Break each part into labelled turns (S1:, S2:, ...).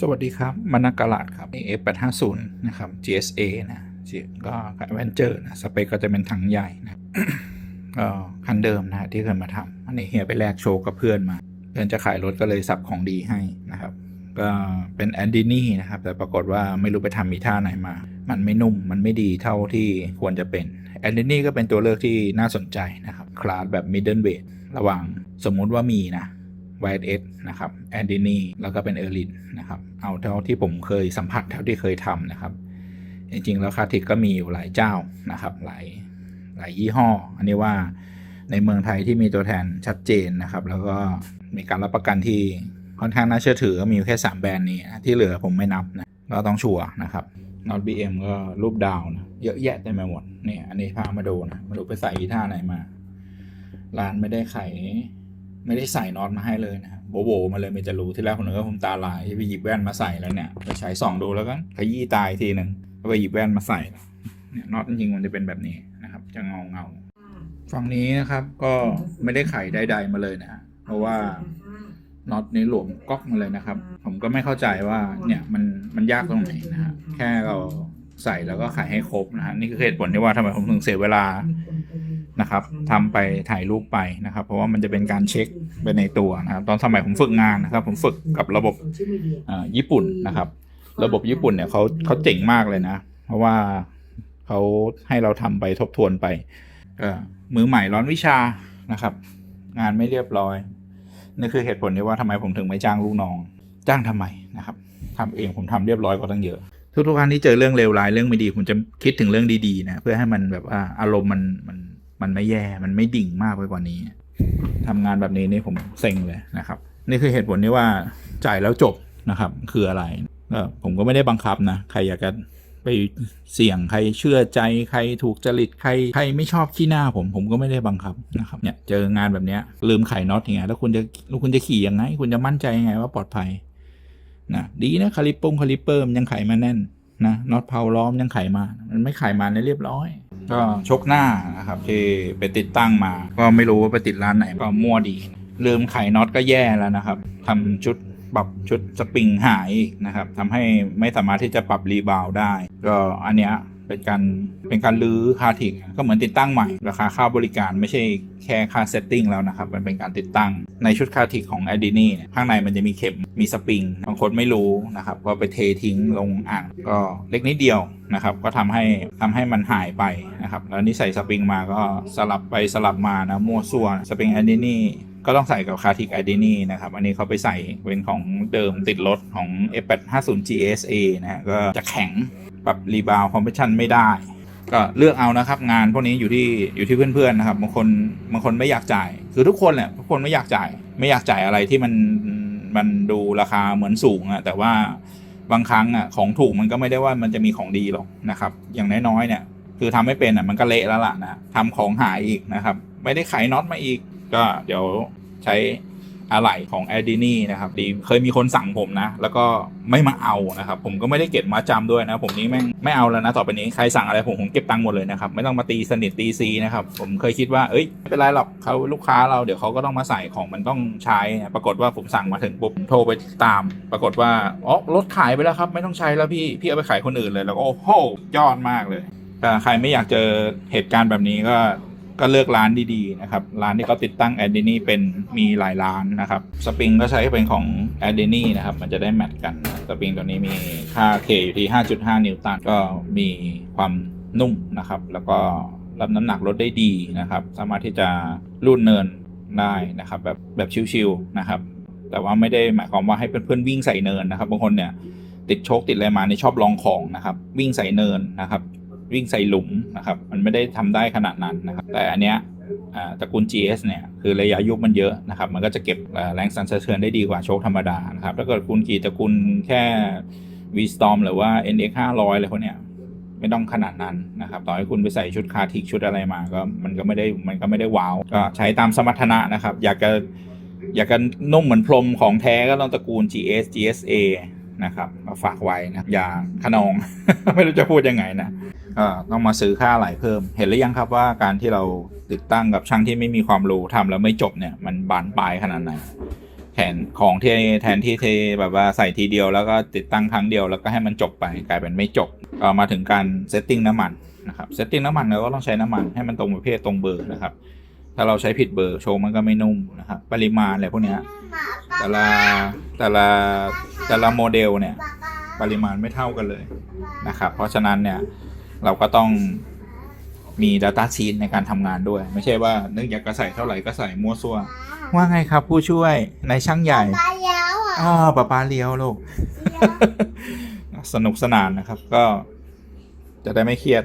S1: สวัสดีครับมานักกาลาดครับ F850 นะครับ GSA นะก็แวนเจอร์นะสเปคก็จะเป็นถังใหญ่นะก็คันเดิมนะที่เคยมาทำอันนี้เฮียไปแลกโชว์กับเพื่อนมา เพื่อนจะขายรถก็เลยสับของดีให้นะครับ ก็เป็นแอนดินี่นะครับ แต่ปรากฏว่าไม่รู้ไปทำมีท่าไหนมา มันไม่นุ่มมันไม่ดีเท่าที่ควรจะเป็นแอนดินี่ก็เป็นตัวเลือกที่น่าสนใจนะครับ คลาสแบบมิดเดิลเวทระหว่างสมมุติว่ามีนะ YS นะครับแอนดินีแล้วก็เป็นเออร์ลินนะครับ เอาเท่าที่ผมเคยสัมผัสเท่าที่เคยทำนะครับ จริงๆ แล้วคาทิกก็มีอยู่หลายเจ้านะครับ หลายหลายยี่ห้อ อันนี้ว่าในเมืองไทยที่มีตัวแทนชัดเจนนะครับ แล้วก็มีการรับประกันที่ค่อนข้างน่าเชื่อถือมีอยู่แค่ 3 แบรนด์นี้ที่เหลือผมไม่นับนะก็ต้องชัวร์นะครับ Not BM ก็รูปดาวนะเยอะแยะเต็มไปหมดเนี่ยอันนี้พามาดูนะมาดูไปใส่อีท่าไหนมา ร้านไม่ได้ไข ไม่ได้ใส่น็อตมาให้เลยนะโบโบมาเลยไม่จะรู้ที่แรกผมนึกว่าผมตาลายที่ไปหยิบแว่นมาใส่แล้วเนี่ยไปใช้ส่องดูแล้วก็ขยี้ตายทีหนึ่งก็ไปหยิบแว่นมาใส่เนี่ยน็อตจริงๆมันจะเป็นแบบนี้นะครับ จะเงาเงาๆฝั่งนี้นะครับก็ไม่ได้ไขใดๆมาเลยนะฮะเพราะว่าน็อตนี้หลวมก๊อกมาเลยนะครับ ผมก็ไม่เข้าใจว่าเนี่ยมันมันยากตรงไหนนะฮะแค่เราใส่แล้วก็ไขให้ครบนะฮะนี่คือเหตุผลที่ว่าทำไมผมถึงเสียเวลา นะครับทำไปถ่ายรูปไปนะครับ เพราะว่ามันจะเป็นการเช็คไปในตัวนะครับ ตอนสมัยผมฝึกงานนะครับ ผมฝึกกับระบบญี่ปุ่นนะครับ ระบบญี่ปุ่นเนี่ยเขาเขาเจ๋งมากเลยนะ เพราะว่าเขาให้เราทำไปทบทวนไปมือใหม่ร้อนวิชานะครับ งานไม่เรียบร้อยนี่คือเหตุผลที่ว่าทำไมผมถึงไม่จ้างลูกน้อง จ้างทำไมนะครับทำเองผมทำเรียบร้อยกว่าตั้งเยอะทุกๆครั้งที่เจอเรื่องเลวร้ายเรื่องไม่ดีผมจะคิดถึงเรื่องดีๆนะเพื่อให้มันแบบว่าอารมณ์มันมัน มันไม่แย่มันไม่ดิ่งมากไปกว่านี้ทำงานแบบนี้นี่ผมเซ็งเลยนะครับ นี่คือเหตุผลที่ว่าจ่ายแล้วจบนะครับ คืออะไรก็ผมก็ไม่ได้บังคับนะใครอยากจะไปเสี่ยงใครเชื่อใจใครถูกจริตใครใครไม่ชอบขี้หน้าผมผมก็ไม่ได้บังคับนะครับเนี่ยเจองานแบบเนี้ยลืมไขน็อตอย่างเงี้ยแล้วคุณจะแล้วคุณจะขี่ยังไง คุณจะมั่นใจยังไงว่าปลอดภัยนะดีนะคาลิปปงคาลิปเปอร์มันยังไขมาแน่นนะน็อตเพาล้อมยังไขมา มันไม่ไขมาในเรียบร้อย ก็ชกหน้านะครับที่ไปติดตั้งมา ก็ไม่รู้ว่าไปติดร้านไหนก็มั่วดี ลืมไขน็อตก็แย่แล้วนะครับทำชุดปรับชุดสปริงหายอีกนะครับทำให้ไม่สามารถที่จะปรับรีบาวได้ ก็อันเนี้ย เป็นการเป็นการลื้อคาถิกก็เหมือนติดตั้งใหม่ ราคาค่าบริการไม่ใช่แค่ค่าเซตติ้งแล้วนะครับ มันเป็นการติดตั้งในชุดคาถิกของ a d i n i เนี่ข้างในมันจะมีเข็มมีสปริงบางคนไม่รู้นะครับก็ไปเททิ้งลงอ่างก็เล็กนิดเดียวนะครับก็ทำให้ทำให้มันหายไปนะครับแล้วนี่ใส่สปริงมาก็สลับไปสลับมานะมั่วซั่วสปริง a d i n i ก็ต้องใส่กับคาทิก i d ดนีนะครับ อันนี้เขาไปใส่เป็นของเดิมติดรถของ F850 GSA นะฮะก็จะแข็งปรับรีบาวคอมเพรสชันไม่ได้ ก็เลือกเอานะครับ งานพวกนี้อยู่ที่อยู่ที่เพื่อนๆนะครับบางคนบางคนไม่อยากจ่าย คือทุกคนแหละทุกคนไม่อยากจ่าย ไม่อยากจ่ายอะไรที่มันมันดูราคาเหมือนสูงอะแต่ว่าบางครั้งอะของถูกมันก็ไม่ได้ว่ามันจะมีของดีหรอกนะครับ อย่างน้อยๆเนี่ยคือทำไม่เป็นอะมันก็เละแล้วล่ะนะทำของหายอีกนะครับ ไม่ได้ไขน็อตมาอีก ก็เดี๋ยวใช้อะไหล่ของ a d i n i นะครับดีเคยมีคนสั่งผมนะ แล้วก็ไม่มาเอานะครับ ผมก็ไม่ได้เก็บมาจำด้วยนะ ผมนี้แม่งไม่เอาแล้วนะ ต่อไปนี้ใครสั่งอะไรผมผมเก็บตังค์หมดเลยนะครับ ไม่ต้องมาตีสนิทตีซีนะครับ ผมเคยคิดว่าเอ้ยไม่เป็นไรหรอกเขาลูกค้าเราเดี๋ยวเขาก็ต้องมาใส่ของมันต้องใช้นะปรากฏว่าผมสั่งมาถึงปุ๊บโทรไปตาม ปรากฏว่าอ๋อรถขายไปแล้วครับ ไม่ต้องใช้แล้วพี่พี่เอาไปขายคนอื่นเลยแล้วก็โอ้โหยอดมากเลยถ้าใครไม่อยากเจอเหตุการณ์แบบนี้ก็ ก็เลือกร้านดีๆนะครับ ร้านที่เขาติดตั้งแอดเดนี่เป็นมีหลายร้านนะครับ สปริงก็ใช้เป็นของแอดเดนี่นะครับ มันจะได้แมทกัน สปริงตัวนี้มีค่าเคอยู่ที่ 5.5 นิวตัน ก็มีความนุ่มนะครับ แล้วก็รับน้ำหนักรถได้ดีนะครับ สามารถที่จะลุ่นเนินได้นะครับ แบบแบบชิวๆนะครับ แต่ว่าไม่ได้หมายความว่าให้เพื่อนๆวิ่งใส่เนินนะครับ บางคนเนี่ยติดโชคติดอะไรมาในชอบลองของนะครับ วิ่งใส่เนินนะครับ วิ่งใส่หลุมนะครับ มันไม่ได้ทำได้ขนาดนั้นนะครับ แต่อันเนี้ยตระกูล GS เนี่ยคือระยะยุบมันเยอะนะครับ มันก็จะเก็บแรงสั่นสะเทือนได้ดีกว่าโชคธรรมดานะครับ ถ้าเกิดคุณขี่ตระกูลแค่ V Storm หรือว่า NX 500อะไรพวกเนี้ยไม่ต้องขนาดนั้นนะครับ ต่อให้คุณไปใส่ชุดคาทิกชุดอะไรมาก็มันก็ไม่ได้มันก็ไม่ได้ว้าว ก็ใช้ตามสมรรถนะนะครับ อยากจะอยากจะนุ่มเหมือนพรมของแท้ก็ต้องตระกูล GS GSA นะครับมาฝากไว้นะอย่าขนอง ไม่รู้จะพูดยังไงนะก็ต้องมาซื้อค่าไหลเพิ่ม เห็นหรือยังครับว่าการที่เราติดตั้งกับช่างที่ไม่มีความรู้ทำแล้วไม่จบเนี่ยมันบานปลายขนาดไหนแทนของที่แทนที่เทแบบว่าใส่ทีเดียวแล้วก็ติดตั้งครั้งเดียวแล้วก็ให้มันจบไปกลายเป็นไม่จบก็มาถึงการเซตติ้งน้ำมันนะครับเซตติ้งน้ำมันเราก็ต้องใช้น้ำมันให้มันตรงประเภทตรงเบอร์นะครับ ถ้าเราใช้ผิดเบอร์โชว์มันก็ไม่นุ่มนะครับปริมาณอะไรพวกเนี้ยแต่ละแต่ละแต่ละโมเดลเนี่ยปริมาณไม่เท่ากันเลยนะครับ เพราะฉะนั้นเนี่ยเราก็ต้องมี Data Sheet ในการทำงานด้วย ไม่ใช่ว่านึกอยากจะใส่เท่าไหร่ก็ใส่มั่วซั่ว ว่าไงครับผู้ช่วยในช่างใหญ่
S2: ตายแล้วอะ
S1: อ๋อป้าป้าเลี้ยวลูกสนุกสนานนะครับ ก็จะได้ไม่เครียด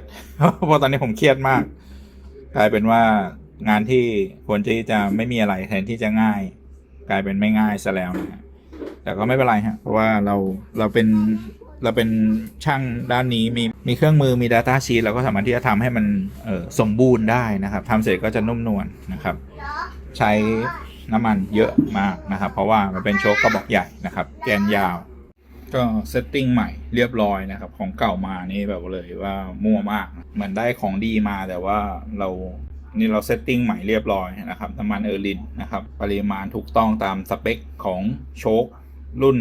S1: เพราะตอนนี้ผมเครียดมาก กลายเป็นว่า งานที่ควรที่จะไม่มีอะไรแทนที่จะง่าย กลายเป็นไม่ง่ายซะแล้วนะฮะแต่ก็ไม่เป็นไรฮะเพราะว่าเราเราเป็นเราเป็นช่างด้านนี้มีมีเครื่องมือมี Data Sheet เราก็สามารถที่จะทำให้มันออสมบูรณ์ได้นะครับทำเสร็จก็จะนุ่มนวลนะครับ ใช้น้ำมันเยอะมากนะครับ เพราะว่ามันเป็นโชคกระบอกใหญ่นะครับ แกนยาว ก็เซตติ้งใหม่เรียบร้อยนะครับ ของเก่ามานี่แบบเลยว่ามั่วมากเหมือนได้ของดีมาแต่ว่าเรา นี่เราเซตติ้งใหม่เรียบร้อยนะครับน้ำมันเออร์ลินนะครับปริมาณถูกต้องตามสเปคของโชครุ่น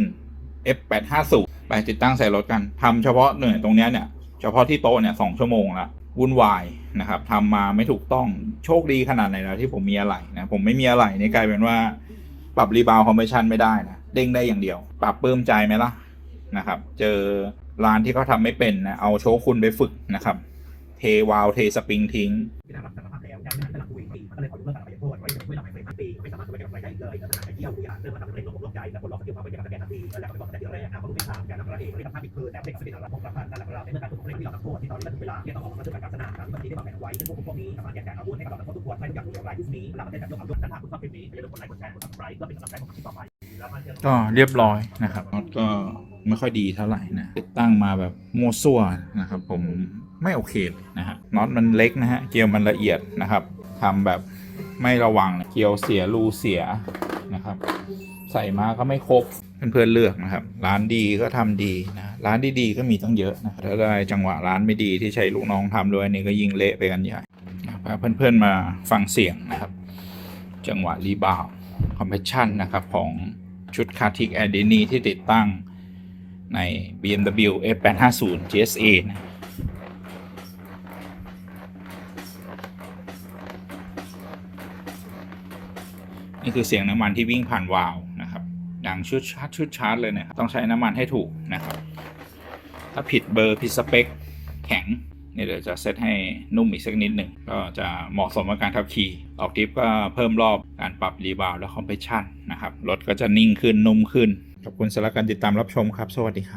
S1: F850 ไปติดตั้งใส่รถกันทำเฉพาะเนี่ยตรงนี้เนี่ยเฉพาะที่โต๊ะเนี่ยสองชั่วโมงละวุ่นวายนะครับทำมาไม่ถูกต้องโชคดีขนาดไหนแล้วที่ผมมีอะไรนะผมไม่มีอะไรนี่กลายเป็นว่าปรับรีบาวคอมเพรสชันไม่ได้นะเด้งได้อย่างเดียว ปรับปลื้มใจไหมล่ะนะครับ เจอร้านที่เขาทำไม่เป็นนะเอาโชว์คุณไปฝึกนะครับ เทวาลเทสปริงทิ้ง
S3: แต่เดียวแกนะเพระรู้ไม่ทราบการทำอะไรเองไม่ทำท่าผิดคือแต่ไม่ทำเป็นอะไรพวกเรานั่นแหละเราในเรื่อการถูกเล่นที่เราทำโทษที่ตอนนี้ถึงเวลาที่ต้องออกมาช่วยการศาสนาที่มันที่ได้วางแผนไว้ซึ่งพวกพวกนี้สามารถแก้ไขอาวุธให้กับเราทุกคนไม่อยากรู้อย่างไรยุคนี้เราได้แบบยกอัพยกนั้นหากคุณชอบคลิปนี้อย่าลืมกดไลค์กดแชร์กดซับสไครต์เพื่อเป็นกำลังใจของคลิปต่อไป
S1: ก็เรียบร้อยนะครับก็ไม่ค่อยดีเท่าไหร่นะติดตั้งมาแบบโมซัวนะครับผมไม่โอเคเลยนะฮะน็อตมันเล็กนะฮะเกลียวมันละเอียดนะครับทำแบบไม่ระวังเกลียวเสียรูเสียนะครับ ใส่มาก็ไม่ครบ เพื่อนๆเลือกนะครับ ร้านดีก็ทำดีนะร้านดีๆก็มีตั้งเยอะนะถ้าได้จังหวะร้านไม่ดีที่ใช้ลูกน้องทำด้วยนี่ก็ยิ่งเละไปกันใหญ่พาเพื่อนๆมาฟังเสียงนะครับ จังหวะรีบาวคอมเพรสชันนะครับของชุดคาทิกแอดนีที่ติดตั้งใน BMW F850 GSA นะนี่คือเสียงน้ำมันที่วิ่งผ่านวาล์ว ดังชุดชาร์จชุดชาร์จเลยนะครับต้องใช้น้ำมันให้ถูกนะครับ ถ้าผิดเบอร์ผิดสเปคแข็งเนี่ยเดี๋ยวจะเซตให้นุ่มอีกสักนิดหนึ่งก็จะเหมาะสมกับการขับขี่ออกทริปก็เพิ่มรอบการปรับรีบาวและคอมเพรสชันนะครับรถก็จะนิ่งขึ้นนุ่มขึ้นขอบคุณสำหรับการติดตามรับชมครับ สวัสดีครับ